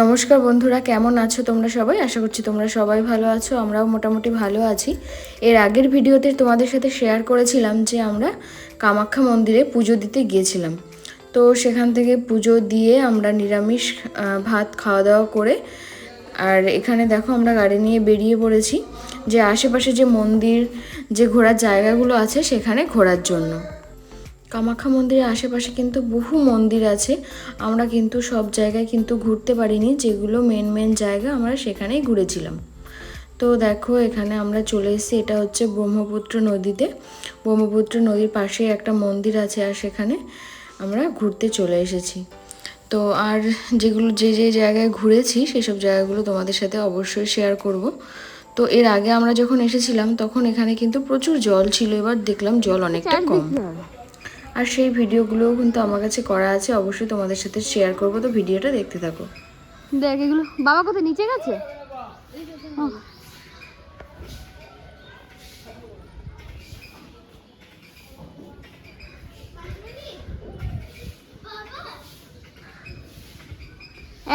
নমস্কার বন্ধুরা, কেমন আছো তোমরা সবাই? আশা করছি তোমরা সবাই ভালো আছো, আমরাও মোটামুটি ভালো আছি। এর আগের ভিডিওতে তোমাদের সাথে শেয়ার করেছিলাম যে আমরা কামাখ্যা মন্দিরে পুজো দিতে গিয়েছিলাম। তো সেখান থেকে পুজো দিয়ে আমরা নিরামিষ ভাত খাওয়া দাওয়া করে, আর এখানে দেখো আমরা গাড়ি নিয়ে বেরিয়ে পড়েছি। যে আশেপাশে যে মন্দির, যে ঘোরার জায়গাগুলো আছে সেখানে ঘোরার জন্য। কামাখ্যা মন্দিরের আশেপাশে কিন্তু বহু মন্দির আছে। আমরা কিন্তু সব জায়গায় কিন্তু ঘুরতে পারিনি যেগুলো মেন মেন জায়গা আমরা সেখানেই ঘুরেছিলাম। তো দেখো এখানে আমরা চলে এসেছি এটা হচ্ছে ব্রহ্মপুত্র নদীতে। ব্রহ্মপুত্র নদীর পাশে একটা মন্দির আছে আর সেখানে আমরা ঘুরতে চলে এসেছি। তো আর যেগুলো যে যে জায়গায় ঘুরেছি সেসব জায়গাগুলো তোমাদের সাথে অবশ্যই শেয়ার করব। তো এর আগে আমরা যখন এসেছিলাম তখন এখানে কিন্তু প্রচুর জল ছিল এবার দেখলাম জল অনেকটা কম। আর সেই ভিডিওগুলোও কিন্তু আমার কাছে করা আছে অবশ্যই তোমাদের সাথে শেয়ার করব। তো ভিডিওটা দেখতে থাকো। দেখ এগুলো বাবা কোথায়? নিচে গেছে।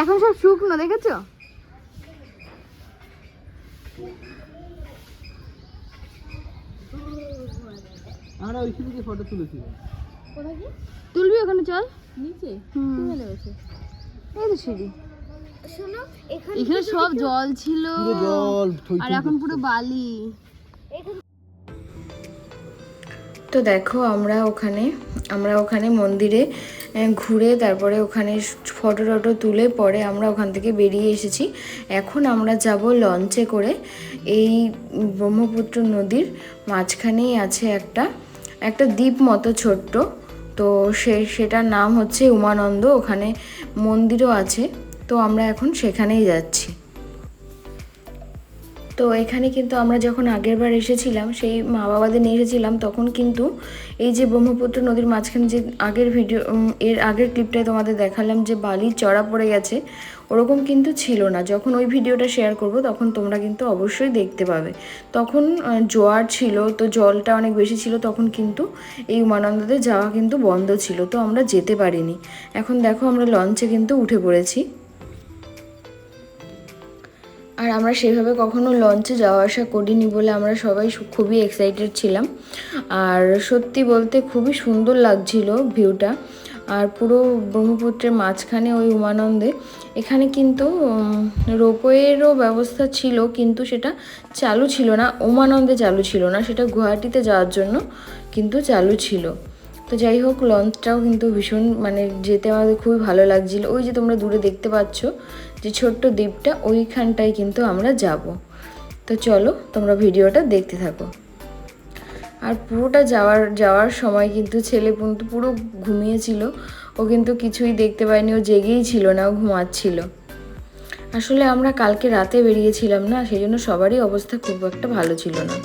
এখন সব শুকনো দেখেছ? আমরা ওইখানে গিয়ে তুলবি ওখানে চল। নিচে? এই তো সিঁড়ি। এখানে এখানে সব জল ছিল। পুরো জল থই আর এখন পুরো বালি। তো দেখো আমরা ওখানে আমরা ওখানে মন্দিরে ঘুরে তারপরে ওখানে ফটো টটো তুলে পরে আমরা ওখান থেকে বেরিয়ে এসেছি। এখন আমরা যাব লঞ্চে করে। এই ব্রহ্মপুত্র নদীর মাঝখানেই আছে একটা একটা দ্বীপ মতো ছোট্ট। তো সে সেটার নাম হচ্ছে উমানন্দ ওখানে মন্দিরও আছে। তো আমরা এখন সেখানেই যাচ্ছি। তো এখানে কিন্তু আমরা যখন আগের বার এসেছিলাম, সেই মা বাবাদের নিয়ে এসেছিলাম, তখন কিন্তু এই যে ব্রহ্মপুত্র নদীর মাঝখানে যে আগের ভিডিও এর আগের ক্লিপটায় তোমাদের দেখালাম যে বালি চড়া পড়ে গেছে, ওরকম কিন্তু ছিল না। যখন ওই ভিডিওটা শেয়ার করব, তখন তোমরা কিন্তু অবশ্যই দেখতে পাবে। তখন জোয়ার ছিল, তো জলটা অনেক বেশি ছিল, তখন কিন্তু এই উমানন্দতে যাওয়া কিন্তু বন্ধ ছিল, তো আমরা যেতে পারিনি। এখন দেখো আমরা লঞ্চে কিন্তু উঠে পড়েছি। আর আমরা সেভাবে কখনো লঞ্চে যাওয়া আসা করিনি বলে আমরা সবাই খুবই এক্সাইটেড ছিলাম। আর সত্যি বলতে খুবই সুন্দর লাগছিল ভিউটা আর পুরো ব্রহ্মপুত্রের মাঝখানে ওই উমানন্দে। এখানে কিন্তু রোপওয়েরও ব্যবস্থা ছিল কিন্তু সেটা চালু ছিল না, উমানন্দে চালু ছিল না। সেটা গুয়াহাটিতে যাওয়ার জন্য কিন্তু চালু ছিল। তো যাই হোক লঞ্চটাও কিন্তু ভীষণ মানে যেতে আমাদের খুবই ভালো লাগছিল। ওই যে তোমরা দূরে দেখতে পাচ্ছ যে ছোট্ট দ্বীপটা, ওইখানটায় কিন্তু আমরা যাব। তো চলো, তোমরা ভিডিওটা দেখতে থাকো। আর পুরোটা যাওয়ার যাওয়ার সময় কিন্তু ছেলে কিন্তু পুরো ঘুমিয়েছিল। ও কিন্তু কিছুই দেখতে পায়নি, ও জেগেই ছিল না, ও ঘুমাচ্ছিল। আসলে আমরা কালকে রাতে বেরিয়েছিলাম না সেই জন্য সবারই অবস্থা খুব একটা ভালো ছিল না।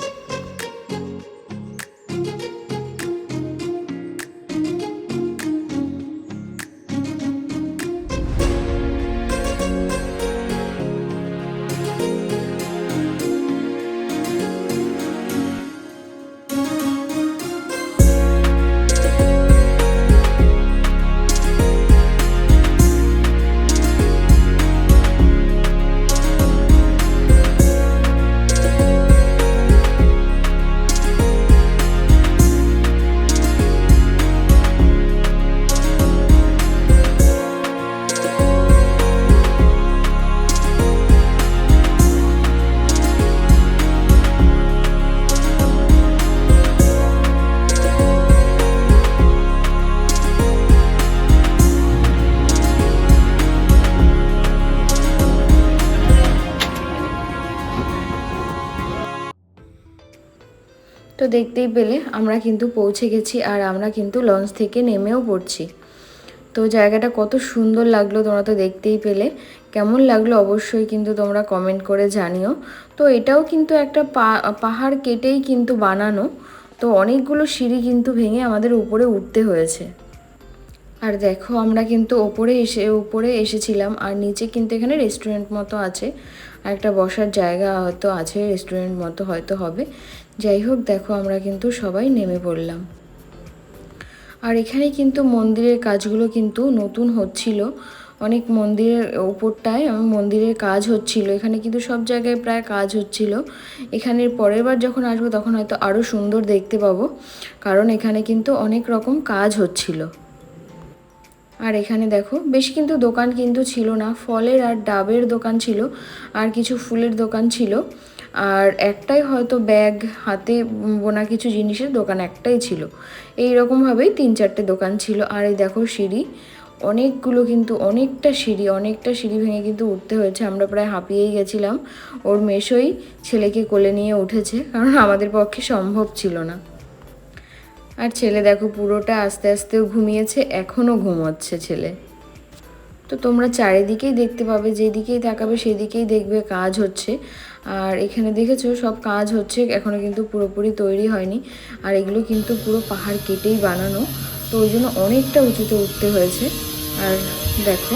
দেখতেই পেলে আমরা কিন্তু পৌঁছে গেছি আর আমরা কিন্তু লঞ্চ থেকে নেমেও পড়ছি। তো জায়গাটা কত সুন্দর লাগল তোমরা তো দেখতেই পেলে। কেমন লাগল অবশ্যই কিন্তু তোমরা কমেন্ট করে জানিও। তো এটাও কিন্তু একটা পাহাড় কেটেই কিন্তু বানানো। তো অনেকগুলো সিঁড়ি কিন্তু ভেঙে আমাদের উপরে উঠতে হয়েছে। আর দেখো আমরা কিন্তু ওপরে এসে উপরে এসেছিলাম আর নিচে কিন্তু এখানে রেস্টুরেন্ট মতো আছে। আর একটা বসার জায়গা হয়তো আছে রেস্টুরেন্ট মতো হয়তো হবে। যাই হোক দেখো আমরা কিন্তু সবাই নেমে পড়লাম। আর এখানে কিন্তু মন্দিরের কাজগুলো কিন্তু নতুন হচ্ছিল। অনেক মন্দিরের উপরটায় আহ, মন্দিরের কাজ হচ্ছিল। এখানে কিন্তু সব জায়গায় প্রায় কাজ হচ্ছিল। এখানের পরের বার যখন আসব তখন হয়তো আরও সুন্দর দেখতে পাবো। কারণ এখানে কিন্তু অনেক রকম কাজ হচ্ছিল। আর এখানে দেখো, বেশ কিন্তু দোকান কিন্তু ছিল না, ফলের আর ডাবের দোকান ছিল আর কিছু ফুলের দোকান ছিল। আর একটাই হয়তো ব্যাগ, হাতে বোনা কিছু জিনিসের দোকান একটাই ছিল। এই রকমভাবেই তিন চারটে দোকান ছিল। আর এই দেখো সিঁড়ি, অনেকগুলো কিন্তু, অনেকটা সিঁড়ি অনেকটা সিঁড়ি ভেঙে কিন্তু উঠতে হয়েছে। আমরা প্রায় হাঁপিয়েই গেছিলাম। ওর মেশোই ছেলেকে কোলে নিয়ে উঠেছে, কারণ আমাদের পক্ষে সম্ভব ছিল না। আর ছেলে দেখো পুরোটা আস্তে আস্তেও ঘুমিয়েছে এখনও ঘুমোচ্ছে ছেলে। তো তোমরা চারিদিকেই দেখতে পাবে, যেদিকেই তাকাবে সেদিকেই দেখবে কাজ হচ্ছে। আর এখানে দেখেছ সব কাজ হচ্ছে এখনও কিন্তু পুরোপুরি তৈরি হয়নি। আর এগুলো কিন্তু পুরো পাহাড় কেটেই বানানো। তো ওই জন্য অনেকটা উঁচুতে উঠতে হয়েছে। আর দেখো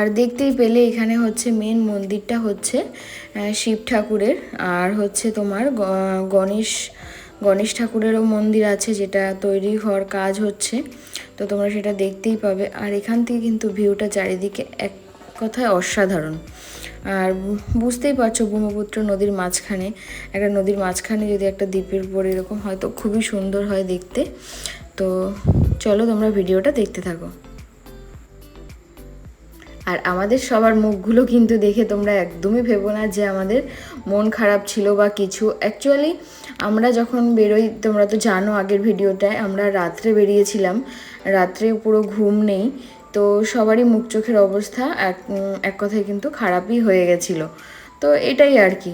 আর দেখতেই পেলে এখানে হচ্ছে মেন মন্দিরটা হচ্ছে শিব ঠাকুরের। আর হচ্ছে তোমার গণেশ গণেশ ঠাকুরেরও মন্দির আছে যেটা তৈরি হওয়ার কাজ হচ্ছে। তো তোমরা সেটা দেখতেই পাবে। আর এখান থেকে কিন্তু ভিউটা চারিদিকে এক কথায় অসাধারণ। আর বুঝতেই পারছ ব্রহ্মপুত্র নদীর মাঝখানে, একটা নদীর মাঝখানে যদি একটা দ্বীপের উপর এরকম হয় তো খুবই সুন্দর হয় দেখতে। তো চলো তোমরা ভিডিওটা দেখতে থাকো। আর আমাদের সবার মুখগুলো কিন্তু দেখে তোমরা একদমই ভেবো না যে আমাদের মন খারাপ ছিল বা কিছু। অ্যাকচুয়ালি আমরা যখন বেরোই, তোমরা তো জানো আগের ভিডিওটায়, আমরা রাত্রে বেরিয়েছিলাম। রাত্রে পুরো ঘুম নেই, তো সবারই মুখ চোখের অবস্থা এক এক কথায় কিন্তু খারাপই হয়ে গেছিল। তো এটাই আর কি।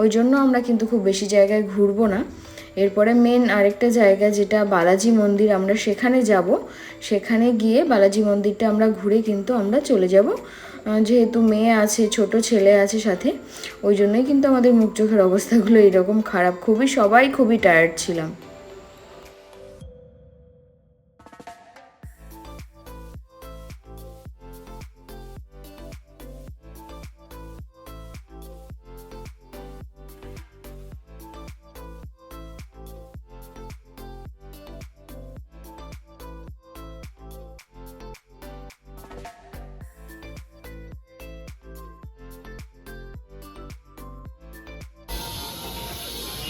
ওই জন্য আমরা কিন্তু খুব বেশি জায়গায় ঘুরবো না। এরপরে মেন আরেকটা জায়গা যেটা বালাজি মন্দির, আমরা সেখানে যাব। সেখানে গিয়ে বালাজি মন্দিরটা আমরা ঘুরে কিন্তু আমরা চলে যাব। যেহেতু মেয়ে আছে, ছোট ছেলে আছে সাথে, ওই জন্যই কিন্তু আমাদের মুখ চোখের অবস্থাগুলো এরকম খারাপ। খুবই, সবাই খুবই টায়ার্ড ছিলাম।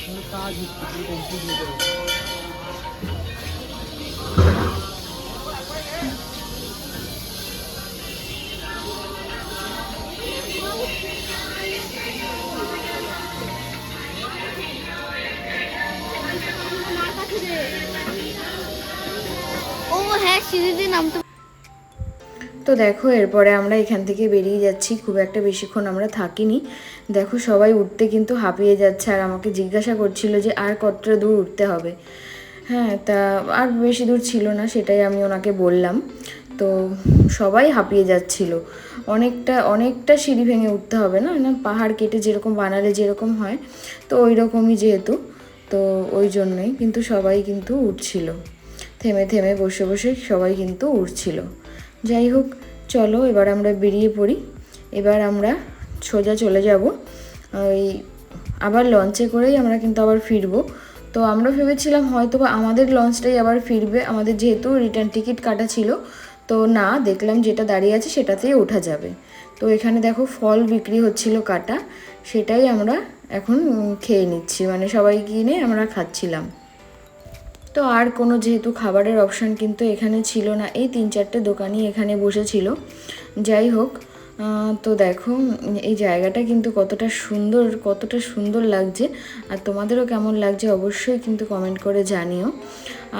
কাজ ও হ্যাঁ সিঁড়িতে নামতে তো দেখো, এরপরে আমরা এখান থেকে বেরিয়ে যাচ্ছি। খুব একটা বেশিক্ষণ আমরা থাকিনি। দেখো, সবাই উঠতে কিন্তু হাঁপিয়ে যাচ্ছে আর আমাকে জিজ্ঞাসা করছিল যে আর কতটা দূর উঠতে হবে। হ্যাঁ তা আর বেশি দূর ছিল না, সেটাই আমি ওনাকে বললাম। তো সবাই হাঁপিয়ে যাচ্ছিল। অনেকটা অনেকটা সিঁড়ি ভেঙে উঠতে হবে না? না, পাহাড় কেটে যেরকম বানালে যেরকম হয়, তো ওই রকমই যেহেতু। তো ওই জন্যই কিন্তু সবাই কিন্তু উঠছিল। থেমে থেমে বসে বসে সবাই কিন্তু উঠছিল। যাই হোক, চলো এবার আমরা বেরিয়ে পড়ি। এবার আমরা সোজা চলে যাব। ওই আবার লঞ্চে করেই আমরা কিন্তু আবার ফিরবো। তো আমরা ভেবেছিলাম হয়তো বা আমাদের লঞ্চটাই আবার ফিরবে। আমাদের যেহেতু রিটার্ন টিকিট কাটা ছিল, তো না, দেখলাম যেটা দাঁড়িয়ে আছে সেটাতেই ওঠা যাবে। তো এখানে দেখো ফল বিক্রি হচ্ছিল কাটা, সেটাই আমরা এখন খেয়ে নিচ্ছি। মানে সবাই কিনে আমরা খাচ্ছিলাম। তো আর কোনো যেহেতু খাবারের অপশান কিন্তু এখানে ছিল না। এই তিন চারটে দোকানই এখানে বসেছিল। যাই হোক তো দেখো, এই জায়গাটা কিন্তু কতটা সুন্দর কতটা সুন্দর লাগছে। আর তোমাদেরও কেমন লাগছে অবশ্যই কিন্তু কমেন্ট করে জানিও।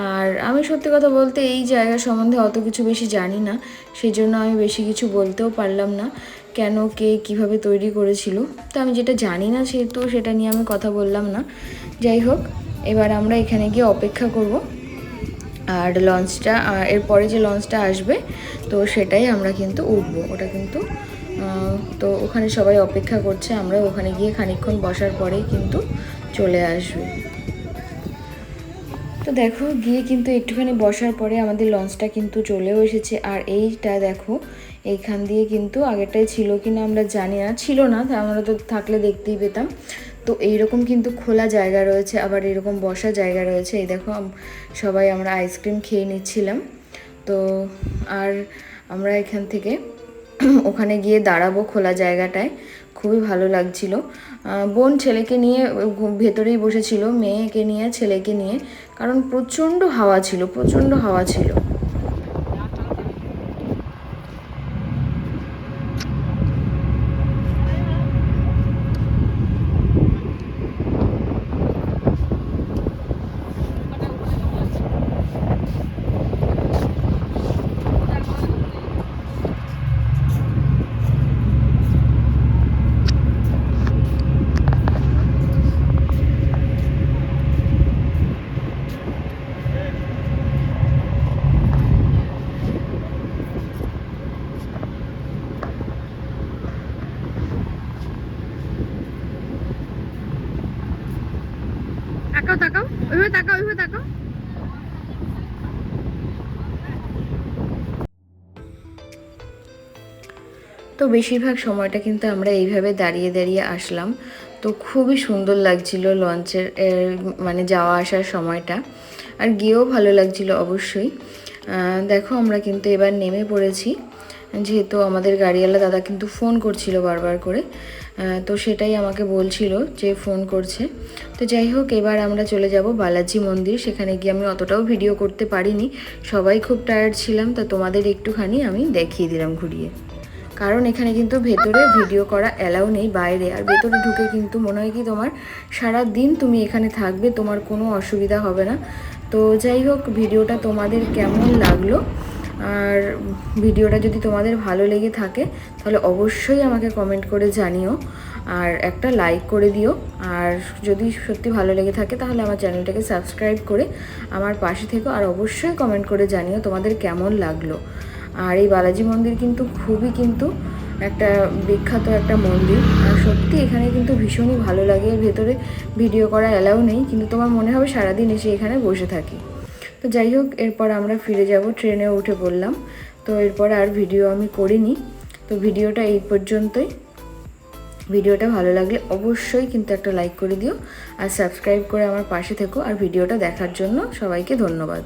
আর আমি সত্যি কথা বলতে এই জায়গা সম্বন্ধে অত কিছু বেশি জানি না সেই জন্য আমি বেশি কিছু বলতেও পারলাম না, কেন, কে, কীভাবে তৈরি করেছিল। তো আমি যেটা জানি না সেহেতু সেটা নিয়ে আমি কথা বললাম না। যাই হোক এবার আমরা এখানে গিয়ে অপেক্ষা করব। আর লঞ্চটা এরপরে যে লঞ্চটা আসবে, তো সেটাই আমরা কিন্তু উঠবো। ওটা কিন্তু তো ওখানে সবাই অপেক্ষা করছে, আমরা ওখানে গিয়ে খানিকক্ষণ বসার পরেই কিন্তু চলে আসবে। তো দেখো, গিয়ে কিন্তু একটুখানি বসার পরে আমাদের লঞ্চটা কিন্তু চলেও এসেছে। আর এইটা দেখো, এইখান দিয়ে কিন্তু আগেরটাই ছিল কি না আমরা জানি না। ছিল না আমরা তো থাকলে দেখতেই পেতাম। তো এইরকম কিন্তু খোলা জায়গা রয়েছে, আবার এরকম বসা জায়গা রয়েছে। এই দেখো সবাই আমরা আইসক্রিম খেয়ে নিচ্ছিলাম। তো আর আমরা এখান থেকে ওখানে গিয়ে দাঁড়াবো খোলা জায়গাটায়। খুবই ভালো লাগছিল। বোন ছেলেকে নিয়ে ভেতরেই বসেছিল, মেয়েকে নিয়ে, ছেলেকে নিয়ে, কারণ প্রচণ্ড হাওয়া ছিল, প্রচণ্ড হাওয়া ছিল। তাকাও তাকাও, ওইভাবে তাকাও ওইভাবে তাকাও। তো বেশিরভাগ সময়টা কিন্তু আমরা এইভাবে দাঁড়িয়ে দাঁড়িয়ে আসলাম। তো খুবই সুন্দর লাগছিল লঞ্চের মানে যাওয়া আসার সময়টা। আর গিয়েও ভালো লাগছিল অবশ্যই। দেখো, আমরা কিন্তু এবার নেমে পড়েছি। যেহেতু আমাদের গাড়িওয়ালা দাদা কিন্তু ফোন করছিল বারবার করে তো সেটাই আমাকে বলছিল যে ফোন করছে। তো যাই হোক, এবার আমরা চলে যাব বালাজি মন্দির। সেখানে গিয়ে আমি অতটাও ভিডিও করতে পারিনি। সবাই খুব টায়ার্ড ছিলাম, তো তোমাদের একটুখানি আমি দেখিয়ে দিলাম ঘুরিয়ে। কারণ এখানে কিন্তু ভেতরে ভিডিও করা অ্যালাউ নেই, বাইরে। আর ভেতরে ঢুকে কিন্তু মনে হয় কি তোমার সারা দিন তুমি এখানে থাকবে, তোমার কোনো অসুবিধা হবে না। তো যাই হোক, ভিডিওটা তোমাদের কেমন লাগল? আর ভিডিওটা যদি তোমাদের ভালো লেগে থাকে, তাহলে অবশ্যই আমাকে কমেন্ট করে জানিও। আর একটা লাইক করে দিও। আর যদি সত্যি ভালো লেগে থাকে, তাহলে আমার চ্যানেলটাকে সাবস্ক্রাইব করে আমার পাশে থেকো। আর অবশ্যই কমেন্ট করে জানিও তোমাদের কেমন লাগল। আর এই বালাজি মন্দির কিন্তু খুবই কিন্তু একটা বিখ্যাত একটা মন্দির। আর সত্যি এখানে কিন্তু ভীষণই ভালো লাগে। এর ভেতরে ভিডিও করা অ্যালাউ নেই, কিন্তু তোমার মনে হবে সারাদিন এসে এখানে বসে থাকি। তো যাই হোক, এরপর আমরা ফিরে যাব, ট্রেনে উঠে পড়লাম। তো এরপর আর ভিডিও আমি করিনি। তো ভিডিওটা এই পর্যন্তই। ভিডিওটা ভালো লাগলে অবশ্যই কিন্তু একটা লাইক করে দিও। আর সাবস্ক্রাইব করে আমার পাশে থেকো। আর ভিডিওটা দেখার জন্য সবাইকে ধন্যবাদ।